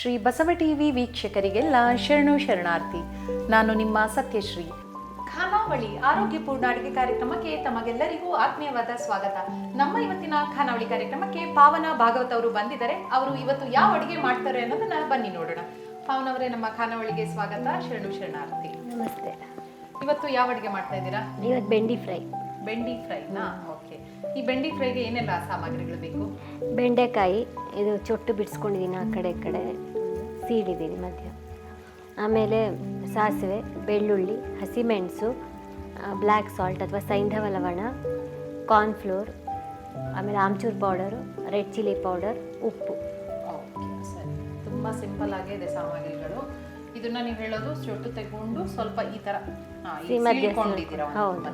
Shri Basava TV ವೀಕ್ಷಕರಿಗೆಲ್ಲ ಶರಣು ಶರಣಾರ್ಥಿ. ನಾನು ನಿಮ್ಮ ಸತ್ಯಶ್ರೀ. ಖಾನಾವಳಿ ಆರೋಗ್ಯಪೂರ್ಣ ಅಡುಗೆ ಕಾರ್ಯಕ್ರಮಕ್ಕೆ ತಮಗೆಲ್ಲರಿಗೂ ಆತ್ಮೀಯವಾದ ಸ್ವಾಗತ. ನಮ್ಮ ಇವತ್ತಿನ ಖಾನಾವಳಿ ಕಾರ್ಯಕ್ರಮಕ್ಕೆ ಪಾವನ ಭಾಗವತ್ ಅವರು ಬಂದಿದ್ದಾರೆ. ಅವರು ಇವತ್ತು ಯಾವ ಅಡುಗೆ ಮಾಡ್ತಾರೆ ಅನ್ನೋದನ್ನ ಬನ್ನಿ ನೋಡೋಣ. ಪಾವನ ಅವರೇ ನಮ್ಮ ಖಾನಾವಳಿಗೆ ಸ್ವಾಗತ. ಶರಣು ಶರಣಾರ್ಥಿ. ನಮಸ್ತೆ. ಇವತ್ತು ಯಾವ ಅಡುಗೆ ಮಾಡ್ತಾ ಇದ್ದೀರಾ? ಇವತ್ತು ಬೆಂಡಿ ಫ್ರೈ. ಬೆಂಡಿ ಫ್ರೈನಾ? ಓಕೆ. ಈ ಬೆಂಡಿ ಫ್ರೈಗೆ ಏನೆಲ್ಲ ಸಾಮಗ್ರಿಗಳು ಬೇಕು? ಬೆಂಡೆಕಾಯಿ ಇದು ಚೊಟ್ಟು ಬಿಡಿಸ್ಕೊಂಡಿದ್ದೀನಿ ಆ ಕಡೆ ಈ ಕಡೆ ಇಡಿದ್ದೀನಿ ಮಧ್ಯ. ಆಮೇಲೆ ಸಾಸಿವೆ ಬೆಳ್ಳುಳ್ಳಿ ಹಸಿಮೆಣಸು ಬ್ಲ್ಯಾಕ್ ಸಾಲ್ಟ್ ಅಥವಾ ಸೈಂಧವ ಲವಣ ಕಾರ್ನ್ಫ್ಲೋರ್ ಆಮೇಲೆ amchur powder red chilli powder ಉಪ್ಪು. ತುಂಬ ಸರಿ. ತುಂಬಾ ಸಿಂಪಲ್ ಆಗಿದೆ ಸಾಮಗ್ರಿಗಳು. ಇದನ್ನ ನೀವು ಹೇಳೋದು ಚೊಟ್ಟು ತೆಗೊಂಡು ಸ್ವಲ್ಪ ಈ ತರ ಹೌದು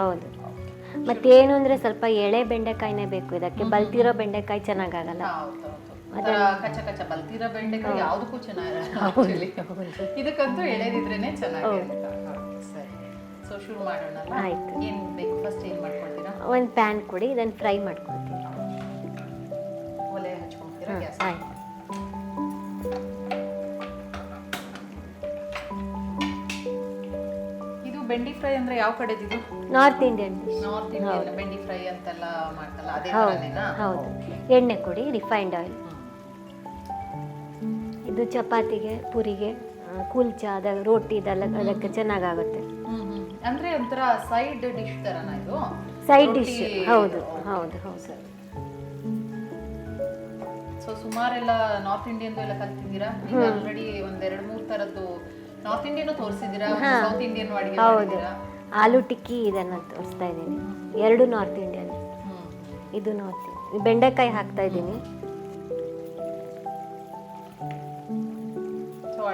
ಹೌದು. ಮತ್ತೇನು ಅಂದರೆ ಸ್ವಲ್ಪ ಎಳೆ ಬೆಂಡೆಕಾಯಿನೇ ಬೇಕು. ಇದಕ್ಕೆ ಬಲ್ತಿರೋ ಬೆಂಡೆಕಾಯಿ ಚೆನ್ನಾಗಾಗಲ್ಲ ಕಚ್ಚ ಕಚ್ಚ ಬಲ್ತಿರೋ ಬೆಂಡೆಕಾಯಿ ಯಾವುದಕ್ಕೂ ಚೆನ್ನಾಗಿರಲ್ಲ. ಇದಕ್ಕಂತೂ ಎಳೆದಿದ್ರೇನೆ ಚೆನ್ನಾಗಿ ಸರಿ. ಸೊ ಶುರು ಮಾಡೋಣ ಆಯ್ತು. ಏನು ಬೇಕು? ಫಸ್ಟ್ ಏನು ಮಾಡ್ಕೊಳ್ತೀರಾ? ಒಂದು ಪ್ಯಾನ್ ಕೊಡಿ ಇದನ್ನು ಫ್ರೈ ಮಾಡ್ಕೊಳ್ತೀನಿ. ಒಲೆ ಹಚ್ಕೊಂತೀರಾ ಗ್ಯಾಸ್ ಆಯ್ತು ಇದು ಬೆಂಡಿ ಫ್ರೈ ಅಂದ್ರೆ ಯಾವ ಕಡೆದಿದು? North Indian dish North Indian bhindi fry ಅಂತೆಲ್ಲ ಮಾಡ್ತಲ್ಲ ಅದೇ ತರನೇನಾ? ಹೌದು. ಎಣ್ಣೆ ಕೊಡಿ ರಿಫೈನ್ಡ್ ಆಯಿಲ್ ಇದು ಚಪಾತಿಗೆ ಪುರಿಗೆ ಕುಲ್ಚ ಕುಲ್ಚಾ ಅದ ರೋಟಿ ಇದೆಲ್ಲ ಅದಕ್ಕೆ ಚೆನ್ನಾಗಾಗುತ್ತೆ. ಅಂದ್ರೆ ಒಂಥರ ಸೈಡ್ ಡಿಶ್ ತರನ ಇದು? ಸೈಡ್ ಡಿಶ್ ಹೌದು ಹೌದು ಹೌದು. ಸರ್. ಸೊ ಸುಮಾರೆಲ್ಲ ನಾರ್ತ್ ಇಂಡಿಯನ್ ಎಲ್ಲ ಕಲ್ತಿದ್ದೀರಾ? ಈಗ ಆಲ್ರೆಡಿ ಒಂದ್ ಎರಡು ಮೂರ್ ತರದ್ದು ನಾರ್ತ್ ಇಂಡಿಯನ್ ತೋರಿಸಿದ್ದೀರಾ? ಸೌತ್ ಇಂಡಿಯನ್ ಅಡಿಗೆ ಹೌದು. ಆಲೂ ಟಿಕ್ಕಿ ಇದನ್ನು ತೋರಿಸ್ತಾ ಇದ್ದೀನಿ. ಎರಡು ನಾರ್ತ್ ಇಂಡಿಯನ್ ಇದು ನಾರ್ತ್ ಬೆಂಡೆಕಾಯಿ ಹಾಕ್ತಾ ಇದ್ದೀನಿ.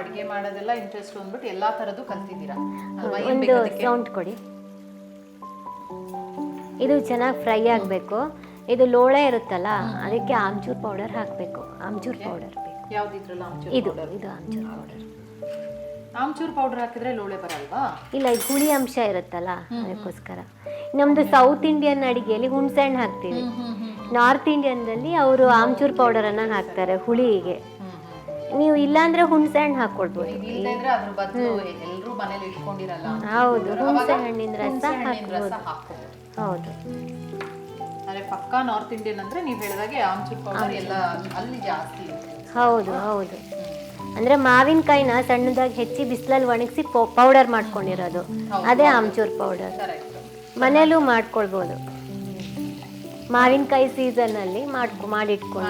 ಅಡಿಗೆ ಮಾಡೋದೆಲ್ಲ ಇಂಟ್ರೆಸ್ಟ್ ಬಂದ್ಬಿಟ್ಟು ಎಲ್ಲ ತರದ್ದು ಕಲ್ತಿದ್ದೀರಾ? ಅಲ್ವಾ? ಏನ್ ಒಂದು ಅದಕ್ಕೆ? ಸೌಂಡ್ ಕೊಡಿ. ಇದು ಚೆನ್ನಾಗಿ ಫ್ರೈ ಆಗಬೇಕು. ಇದು ಲೋಳೆ ಇರುತ್ತಲ್ಲ ಅದಕ್ಕೆ ಆಮ್ಚೂರ್ ಪೌಡರ್ ಹಾಕಬೇಕು. ಆಮ್ಚೂರ್ ಪೌಡರ್ ಬೇಕು. ಯಾವ್ದಿದ್ರಲ್ಲ ಆಮ್ಚೂರ್ ಇದು ಇದು ಆಮ್ಚೂರ್ ಪೌಡರ್ ಆಮ್ಚೂರ್ ಪೌಡರ್ ಹಾಕಿದ್ರೆ ಲೋಳೆ ಬರಲ್ವಾ? ಇಲ್ಲ ಇದು ಹುಳಿ ಅಂಶ ಇರುತ್ತಲ್ಲ ಅದಕ್ಕೋಸ್ಕರ. ನಮ್ದು ಸೌತ್ ಇಂಡಿಯನ್ ಅಡಿಗೆಯಲ್ಲಿ ಹುಣ್ಸೆ ಹಣ್ಣು ಹಾಕ್ತೀವಿ ನಾರ್ತ್ ಇಂಡಿಯನ್ದಲ್ಲಿ ಅವರು ಆಮ್ಚೂರ್ ಪೌಡರನ್ನು ಹಾಕ್ತಾರೆ ಹುಳಿಗೆ. ನೀವು ಇಲ್ಲಾಂದ್ರೆ ಹುಣಸೆ ಹಣ್ಣು ಇಟ್ಕೊಂಡಿರಲ್ಲ ಹೌದು ಹುಣಸೆ ಹಣ್ಣಿನ ರಸ ಹಾಕ್ಬೋದು. ಹೌದು. ಅಂದ್ರೆ ಪಕ್ಕಾ ನಾರ್ತ್ ಇಂಡಿಯನ್ ಅಂದ್ರೆ ನೀವ್ ಹೇಳಿದಾಗೆ ಆಮ್ಚೂರ್ ಪೌಡರ್ ಎಲ್ಲ ಅಲ್ಲಿ ಜಾಸ್ತಿ ಹೌದು ಹೌದು. ಅಂದ್ರೆ ಮಾವಿನಕಾಯಿನ ಸಣ್ಣದಾಗಿ ಹೆಚ್ಚಿ ಬಿಸಿಲಲ್ಲಿ ಒಣಗಿಸಿ ಪೌಡರ್ ಮಾಡ್ಕೊಂಡಿರೋದು. ಅದೇ ಆಮ್ಚೂರ್ ಪೌಡರ್ ಮನೆಯಲ್ಲೂ ಮನೇಲೂ ಮಾಡ್ಕೊಳ್ಬೋದು. ಮಾವಿನಕಾಯಿ ಸೀಸನ್ನಲ್ಲಿ ಮಾಡ್ಕೊ ಮಾಡಿಟ್ಕೊಂಡು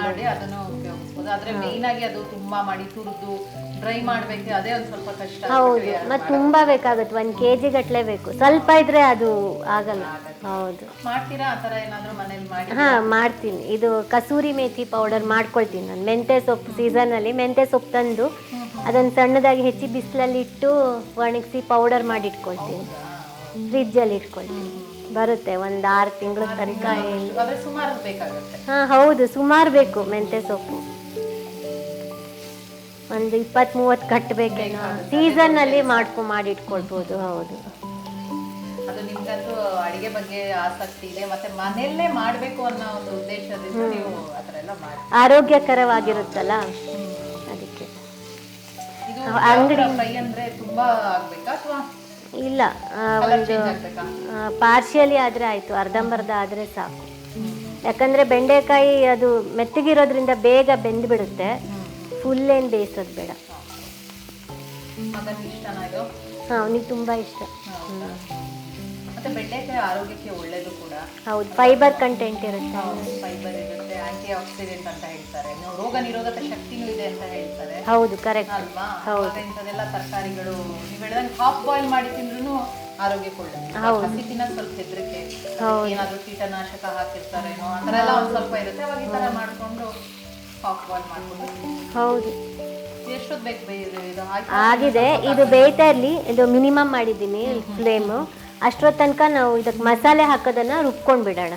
ಮಾಡಿ ಅದನ್ನು ಉಪಯೋಗಿಸ್ಬೋದು ಆದ್ರೆ ಮೇನ್ ಆಗಿ ಅದು ತುಂಬಾ ಮಾಡಿ ತುರಿದು ಡ್ರೈ ಮಾಡ್ಬೇಕು ಅದೇ ಒಂದ್ ಸ್ವಲ್ಪ ಕಷ್ಟ ಹೌದು. ಮತ್ತೆ ತುಂಬಾ ಬೇಕಾಗುತ್ತೆ. ಒಂದು ಕೆಜಿ ಗಟ್ಲೆ ಗಟ್ಟಲೆ ಬೇಕು. ಸ್ವಲ್ಪ ಇದ್ರೆ ಅದು ಆಗಲ್ಲ. ಹೌದು. ಮಾಡ್ತೀರಾ? ಆತರ ಏನಾದ್ರೂ ಮನೇಲಿ ಮಾಡಿ ಹಾ ಮಾಡ್ತೀನಿ. ಇದು ಕಸೂರಿ ಮೇಥಿ ಪೌಡರ್ ಮಾಡ್ಕೊಳ್ತೀನಿ ನಾನು. ಮೆಂತೆ ಸೊಪ್ಪು ಸೀಸನ್ ಅಲ್ಲಿ ಮೆಂತೆ ಸೊಪ್ಪು ತಂದು ಅದನ್ನ ಸಣ್ಣದಾಗಿ ಹೆಚ್ಚಿ ಬಿಸಿಲಲ್ಲಿ ಇಟ್ಟು ಒಣಗಿಸಿ ಪೌಡರ್ ಮಾಡಿ ಇಟ್ಕೊಳ್ತೀನಿ. ಫ್ರಿಜ್ಜಲ್ಲಿ ಇಟ್ಕೊಳ್ತೀನಿ ಬರುತ್ತೆ. ಒಂದು ಆರು ತಿಂಗಳ ತನಕ ಹಾ ಹೌದು. ಸುಮಾರು ಬೇಕು ಮೆಂತೆ ಸೊಪ್ಪು. ಒಂದು ಇಪ್ಪತ್ತ್ ಮೂವತ್ತು ಸೀಸನ್ ಸೀಸನ್ನಲ್ಲಿ ಮಾಡ್ಕೊ ಮಾಡಿ ಇಟ್ಕೊಳ್ಬೋದು ಹೌದು. ಅದು ನಿಮ್ಗಂತೂ ಅಡಿಗೆ ಬಗ್ಗೆ ಆಸಕ್ತಿ ಇದೆ ಮತ್ತೆ ಮನೆಯಲ್ಲೇ ಮಾಡಬೇಕು ಅನ್ನೋ ಒಂದು ಉದ್ದೇಶದಿಂದ ನೀವು ಆತರ ಎಲ್ಲ ಮಾಡಿ ಆರೋಗ್ಯಕರವಾಗಿರುತ್ತಲ್ಲ? ಅದಕ್ಕೆ. ಇದು ಅಂಗಡಿ ಫ್ರೈ ಅಂದ್ರೆ ತುಂಬಾ ಆಗ್ಬೇಕಾ ಅಥವಾ? ಇಲ್ಲ ಆ, ಒಂದು ಪಾರ್ಶಿಯಲಿ ಆದರೆ ಆಯಿತು ಅರ್ಧಂಬರ್ಧ ಆದರೆ ಸಾಕು. ಯಾಕಂದರೆ ಬೆಂಡೆಕಾಯಿ ಅದು ಮೆತ್ತಗಿರೋದ್ರಿಂದ ಬೇಗ ಬೆಂದು ಬಿಡುತ್ತೆ ಫುಲ್ ಏನು ಬೇಯಿಸೋದು ಬೇಡ. ಹಾಂ ಅವನಿಗೆ ತುಂಬ ಇಷ್ಟ. ಬೆಂಡೆಕಾಯಿ ಆರೋಗ್ಯಕ್ಕೆ ಒಳ್ಳೇದು ಕೂಡ. ಹೌದು ಫೈಬರ್ ಕಂಟೆಂಟ್ ಇರುತ್ತೆ. ಫೈಬರ್ ಇರುತ್ತೆ ಆಂಟಿ ಆಕ್ಸಿಡೆಂಟ್ ಅಂತ ಹೇಳ್ತಾರೆ. ರೋಗ ನಿರೋಧಕ ಶಕ್ತಿನೂ ಇದೆ ಅಂತ ಹೇಳ್ತಾರೆ. ಹೌದು ಕರೆಕ್ಟ್ ಹೌದು. ಇಂಥದೆಲ್ಲ ತರಕಾರಿಗಳು ನೀವು ಹೇಳ್ದಂಗೆ ಹಾಫ್ ಬಾಯ್ಲ್ ಮಾಡಿ ತಿಂದ್ರೂ ಆರೋಗ್ಯಕ್ಕೆ ಒಳ್ಳೇದು. ಹೌದು. ತಿನ್ನೋದು ಸ್ವಲ್ಪ ಹೆದರಿಕೆ. ಏನಾದ್ರು ಕೀಟನಾಶಕ ಹಾಕಿರ್ತಾರೆ ಆ ಥರ ಎಲ್ಲ ಒಂದ್ ಸ್ವಲ್ಪ ಇರುತ್ತೆ. ಅವಾಗ ಈ ಥರ ಮಾಡ್ಕೊಂಡು ಹಾಫ್ ಬಾಯ್ಲ್ ಮಾಡ್ಕೊಂಡು ಹೌದು. ಎಷ್ಟೊತ್ತು ಬೇಕು ಇದು ಆಗಿದೆ. ಇದು ಬೇಯ್ತಾ ಇರಲಿ ಇದು ಮಿನಿಮಮ್ ಮಾಡಿದ್ದೀನಿ ಫ್ಲೇಮು. ಅಷ್ಟರ ತನಕ ನಾವು ಇದಕ್ಕೆ ಮಸಾಲೆ ಹಾಕೋದನ್ನು ರುಬ್ಕೊಂಡು ಬಿಡೋಣ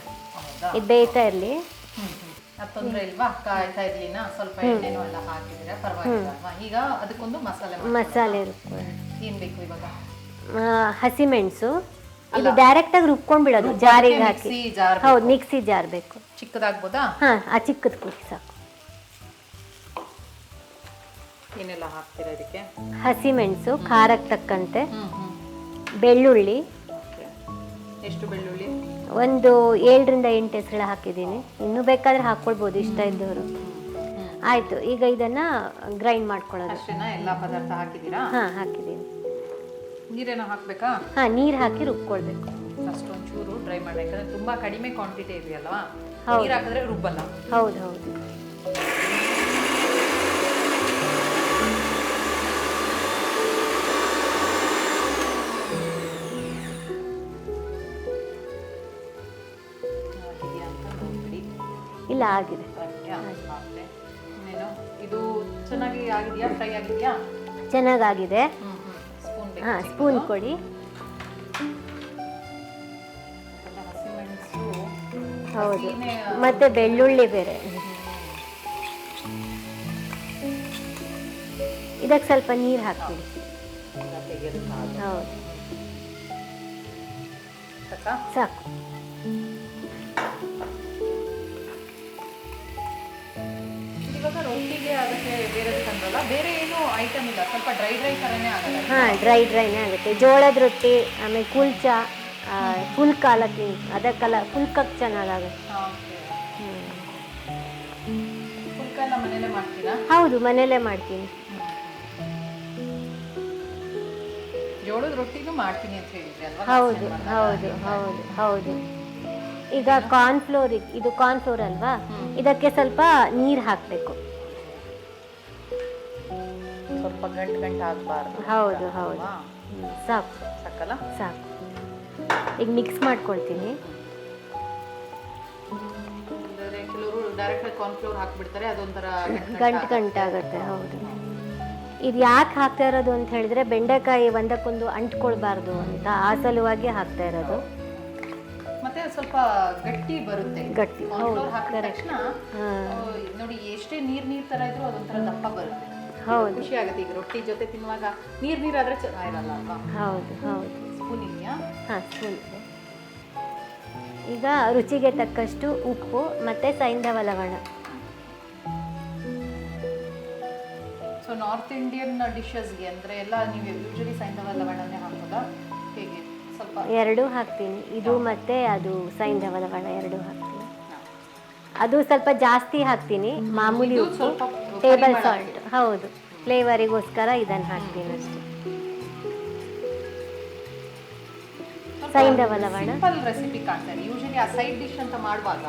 ಇದು ಬೇಯ್ತಾ ಇರಲಿ ಹ್ಮ್. ಹ್ಮ್. ತೊಂದ್ರೆ ಇಲ್ವಾ? ಕಾಯ್ತಾ ಇರ್ಲಿನ? ಸ್ವಲ್ಪ ಎಣ್ಣೆನೂ ಎಲ್ಲ ಹಾಕಿದ್ರೆ ಪರವಾಗಿಲ್ಲ ಅಲ್ವಾ? ಈಗ ಅದಕ್ಕೊಂದು ಮಸಾಲೆ. ಮಸಾಲೆ ರುಬ್ಕೊಳ್ಳೋಣ ಏನ್ ಬೇಕು ಇವಾಗ? ಆ, ಹಸಿಮೆಣಸು ಇದು ಡೈರೆಕ್ಟಾಗಿ ರುಬ್ಕೊಂಡ್ ಬಿಡೋದು ಜಾರಿಗೆ ಹಾಕಿ. ಹೌದು ಮಿಕ್ಸಿ ಜಾರ್ ಬೇಕು. ಚಿಕ್ಕದಾಗ್ಬೋದಾ? ಹಾ ಆ ಚಿಕ್ಕದ ಕುಡಿ ಸಾಕು ಏನೆಲ್ಲ ಹಾಕ್ತೀರಾ ಇದಕ್ಕೆ? ಹಸಿಮೆಣಸು ಖಾರಕ್ಕೆ ತಕ್ಕಂತೆ. ಬೆಳ್ಳುಳ್ಳಿ. ಎಷ್ಟು ಬೆಳ್ಳುಳ್ಳಿ? ಒಂದು ಏಳರಿಂದ ಎಂಟು ಹೆಸರು ಹಾಕಿದ್ದೀನಿ. ಇನ್ನೂ ಬೇಕಾದ್ರೆ ಹಾಕ್ಕೊಳ್ಬೋದು ಇಷ್ಟ ಇದ್ದವರು ಆಯಿತು ಈಗ ಇದನ್ನು ಗ್ರೈಂಡ್ ಮಾಡ್ಕೊಳ್ಳೋದು. ಎಲ್ಲ ಪದಾರ್ಥ ಹಾಕಿದ್ದೀರಾ? ಹಾಂ ಹಾಕಿದ್ದೀನಿ. ನೀರೇನೋ ಹಾಕಬೇಕಾ? ಹಾಂ ನೀರು ಹಾಕಿ ರುಬ್ಕೊಳ್ಬೇಕು. ಫಸ್ಟ್ ಒಂಚೂರು ಡ್ರೈ ಮಾಡಬೇಕಂದ್ರೆ ತುಂಬ ಕಡಿಮೆ ಕ್ವಾಂಟಿಟಿ ಇದೆಯಲ್ವಾ. ನೀರು ಹಾಕಿದ್ರೆ ರುಬ್ಬಲ್ಲ. ಹೌದು ಹೌದು. ಇಲ್ಲ ಆಗಿದೆ. ಇದು ಚೆನ್ನಾಗಿ ಆಗಿದೆಯಾ? ಫ್ರೈ ಆಗಿದೆಯಾ? ಚೆನ್ನಾಗಾಗಿದೆ. ಹಾಂ ಸ್ಪೂನ್ ಕೊಡಿ. ಹೌದು. ಮತ್ತೆ ಬೆಳ್ಳುಳ್ಳಿ ಬೇರೆ. ಇದಕ್ಕೆ ಸ್ವಲ್ಪ ನೀರು ಹಾಕ್ಬಿಡಿ. ಹೌದು. ಸಾಕಾ? ಇವಾಗ ರೊಟ್ಟಿಗೆ ಅದಕ್ಕೆ ಬೇರೆ ತಂದ್ರಲ್ಲ ಬೇರೆ ಏನು ಐಟಮ್ ಇಲ್ಲ ಸ್ವಲ್ಪ ಡ್ರೈ ಡ್ರೈ ಥರನೇ ಆಗಲ್ಲ. ಹಾಂ ಡ್ರೈ ಡ್ರೈನೇ ಆಗುತ್ತೆ. ಜೋಳದ ರೊಟ್ಟಿ ಆಮೇಲೆ ಕುಲ್ಚ ಫುಲ್ ಕಾಲಕ್ಕೆ ಅದಕ್ಕೆಲ್ಲ ಫುಲ್ಕಕ್ಕೆ ಚೆನ್ನಾಗಾಗುತ್ತೆ ಚೆನ್ನಾಗುತ್ತೆ ಹೌದು ಮನೇಲೆ ಮಾಡ್ತೀರಾ? ಹೌದು ಮನೇಲೇ ಮಾಡ್ತೀನಿ. ಜೋಳದ ರೊಟ್ಟಿನೂ ಮಾಡ್ತೀನಿ ಅಂತ ಹೇಳಿದ್ರಿ ಹೌದು ಹೌದು ಹೌದು ಹೌದು. ಈಗ ಕಾರ್ನ್ ಫ್ಲೋರ್ ಇದು ಕಾರ್ನ್ ಫ್ಲೋರ್ ಅಲ್ವಾ? ಇದಕ್ಕೆ ಸ್ವಲ್ಪ ನೀರು ಹಾಕಬೇಕು. ಸ್ವಲ್ಪ ಗಂಟು ಗಂಟು ಆಗಬಾರ್ದು. ಹೌದು ಹೌದು. ಸಾಕು. ಸಾಕಲ್ಲ? ಸಾಕು. ಈಗ ಮಿಕ್ಸ್ ಮಾಡ್ಕೊಳ್ತೀನಿ. ಕೆಲವರು ಡೈರೆಕ್ಟ್ ಕಾರ್ನ್ಫ್ಲೋರ್ ಹಾಕ್ಬಿಡ್ತಾರೆ ಅದೊಂಥರ ಗಂಟು ಗಂಟಾಗುತ್ತೆ ಹೌದು. ಇದು ಯಾಕೆ ಹಾಕ್ತಾ ಇರೋದು ಅಂತ ಹೇಳಿದ್ರೆ ಬೆಂಡೆಕಾಯಿ ಒಂದಕ್ಕೊಂದು ಅಂಟ್ಕೊಳ್ಬಾರ್ದು ಅಂತ ಆ ಸಲುವಾಗಿ ಹಾಕ್ತಾ ಇರೋದು. ಸ್ವಲ್ಪ ಗಟ್ಟಿ ಬರುತ್ತೆ. ಗಟ್ಟಿ, ಹಾಕಿದ ತಕ್ಷಣ ನೋಡಿ ಎಷ್ಟೇ ನೀರ್ ನೀರ್ ತರ ಇದ್ರೂ ಅದೊಂಥರ ದಪ್ಪ ಬರುತ್ತೆ. ಹೌದು. ಖುಷಿ ಆಗುತ್ತೆ. ಈಗ ರೊಟ್ಟಿ ಜೊತೆ ತಿನ್ನುವಾಗ ನೀರ್ ನೀರಾದ್ರೆ ಚೆನ್ನಾಗಿರಲ್ಲ ಅಲ್ವಾ? ಹೌದು ಹೌದು. ಸ್ಪೂನ್ ಇದೆಯಾ? ಹಾಂ ಸ್ಪೂನ್ ಇದೆ. ಈಗ ರುಚಿಗೆ ತಕ್ಕಷ್ಟು ಉಪ್ಪು ಮತ್ತೆ ಸೈಂಧವ ಲವಣ. ಸೊ ನಾರ್ತ್ ಇಂಡಿಯನ್ ಡಿಶಸ್ಗೆ ಅಂದ್ರೆ ಎಲ್ಲ ನೀವು ಯೂಶಲಿ ಸೈಂಧವ ಲವಣನೇ ಹಾಕೋದಾ? ಎರಡೂ ಹಾಕ್ತೀನಿ. ಇದು ಮತ್ತೆ ಅದು ಸೈಂಧವದ ಬಣ್ಣ ಎರಡೂ ಹಾಕ್ತೀನಿ. ಅದು ಸ್ವಲ್ಪ ಜಾಸ್ತಿ ಹಾಕ್ತೀನಿ. ಮಾಮೂಲಿ ಉಪ್ಪು. ಟೇಬಲ್ ಸಾಲ್ಟ್ ಹೌದು. ಫ್ಲೇವರಿಗೋಸ್ಕರ ಇದನ್ನು ಹಾಕ್ತೀನಿ ಅಷ್ಟೇ. ಸೈಂಧವ ಲವಣ ಸಿಂಪಲ್ ರೆಸಿಪಿ ಕಾಣ್ತಾರೆ ಯೂಶಲಿ ಆ ಸೈಡ್ ಡಿಶ್ ಅಂತ ಮಾಡುವಾಗ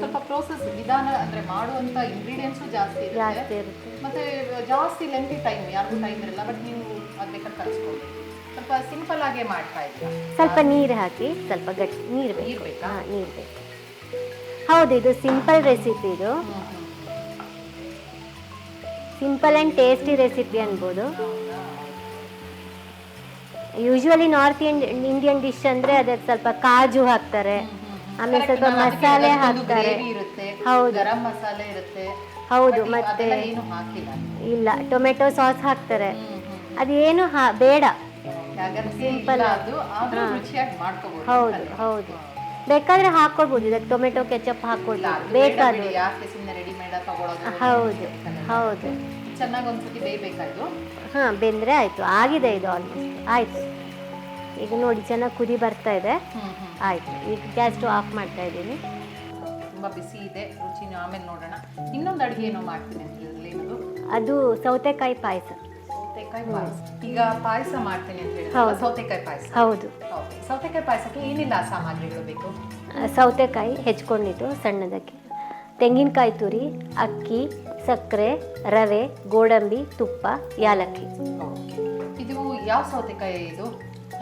ಸ್ವಲ್ಪ ಪ್ರೋಸೆಸ್ ವಿಧಾನ ಅಂದ್ರೆ ಮಾಡುವಂತ ಇಂಗ್ರೀಡಿಯೆಂಟ್ಸ್ ಜಾಸ್ತಿ ಇರುತ್ತೆ. ಮತ್ತೆ ಜಾಸ್ತಿ ಲೆಂತಿ ಟೈಮ್ ಯಾರಿಗೂ ಟೈಮ್ ಇರಲ್ಲ ಬಟ್ ನೀವು ಅದ್ ಬೇಕಾದ್ರೆ ಕಲಿಸ್ಕೊಂಡು ಸ್ವಲ್ಪ ಸಿಂಪಲ್ ಆಗೇ ಮಾಡ್ತಾ ಇದ್ದೀರಾ ಸ್ವಲ್ಪ ನೀರು ಹಾಕಿ ಸ್ವಲ್ಪ ಗಟ್ಟಿ ನೀರು ನೀರ್ ಬೇಕು? ಬೇಕಾ? ಹಾಂ ನೀರು ಬೇಕು. ಹೌದು ಇದು ಸಿಂಪಲ್ ರೆಸಿಪಿ ಇದು. ಸಿಂಪಲ್ ಆ್ಯಂಡ್ ಟೇಸ್ಟಿ ರೆಸಿಪಿ ಅನ್ಬೋದು. ಯೂಶ್ವಲಿ ನಾರ್ತ್ ಇಂಡಿಯನ್ ಡಿಶ್ ಅಂದರೆ ಅದಕ್ಕೆ ಸ್ವಲ್ಪ ಕಾಜು ಹಾಕ್ತಾರೆ. ಆಮೇಲೆ ಸ್ವಲ್ಪ ಮಸಾಲೆ ಹಾಕ್ತಾರೆ. ಇರುತ್ತೆ ಹೌದು. ಗರಂ ಮಸಾಲೆ ಇರುತ್ತೆ. ಹೌದು but ಮತ್ತೆ ಅದೆಲ್ಲ ಏನು ಹಾಕಿಲ್ಲ. ಇಲ್ಲ ಟೊಮೆಟೊ ಸಾಸ್ ಹಾಕ್ತಾರೆ. ಹ್ಮ್, ಹ್ಮ್. ಅದೇನು ಹಾ ಬೇಡ. ಮಾಡ್ಕೋಬಹುದು ಹೌದು ಹೌದು. ಬೇಕಾದ್ರೆ ಹಾಕ್ಕೊಳ್ಬೋದು ಇದಕ್ಕೆ ಟೊಮೆಟೊ ಕೆಚಪ್ ಹಾಕೊಳ್ಳಿ ಬೇಕಾದ್ರೆ ಹೌದು ಹೌದು. ಹಾಂ ಬೆಂದರೆ ಆಯಿತು ಆಗಿದೆ ಇದು ಆಲ್ಮೋಸ್ಟ್ ಆಯ್ತು. ಈಗ ನೋಡಿ ಚೆನ್ನಾಗಿ ಕುದಿ ಬರ್ತಾ ಇದೆ. ಆಯಿತು ಈಗ ಗ್ಯಾಸ್ ಸ್ಟವ್ ಆಫ್ ಮಾಡ್ತಾ ಇದ್ದೀನಿ. ತುಂಬಾ ಬಿಸಿ ಇದೆ ರುಚಿನ ಆಮೇಲೆ ನೋಡೋಣ. ಇನ್ನೊಂದು ಅಡುಗೆ ಏನೋ ಮಾಡ್ತೀನಿ ಅಂತ ಹೇಳಿದ್ರಲ್ಲಿ ಅದು ಸೌತೆಕಾಯಿ ಪಾಯಸ. ಸೌತೆಕಾಯಿ ಪಾಯಸ. ಈಗ ಪಾಯಸ ಮಾಡ್ತೀನಿ ಅಂತ ಹೌದು. ಸೌತೆಕಾಯಿ ಪಾಯಸ. ಹೌದು. Okay. ಸೌತೆಕಾಯಿ ಪಾಯಸಕ್ಕೆ ಏನಿಲ್ಲ ಸಾಮಗ್ರಿಗಳು ಬೇಕು? ಸೌತೆಕಾಯಿ ಹೆಚ್ಕೊಂಡಿದ್ದು ಸಣ್ಣದಕ್ಕೆ. ತೆಂಗಿನಕಾಯಿ ತುರಿ ಅಕ್ಕಿ ಸಕ್ಕರೆ ರವೆ ಗೋಡಂಬಿ ತುಪ್ಪ ಯಾಲಕ್ಕಿ. Okay. ಇದು ಯಾವ ಸೌತೆಕಾಯಿ ಇದು?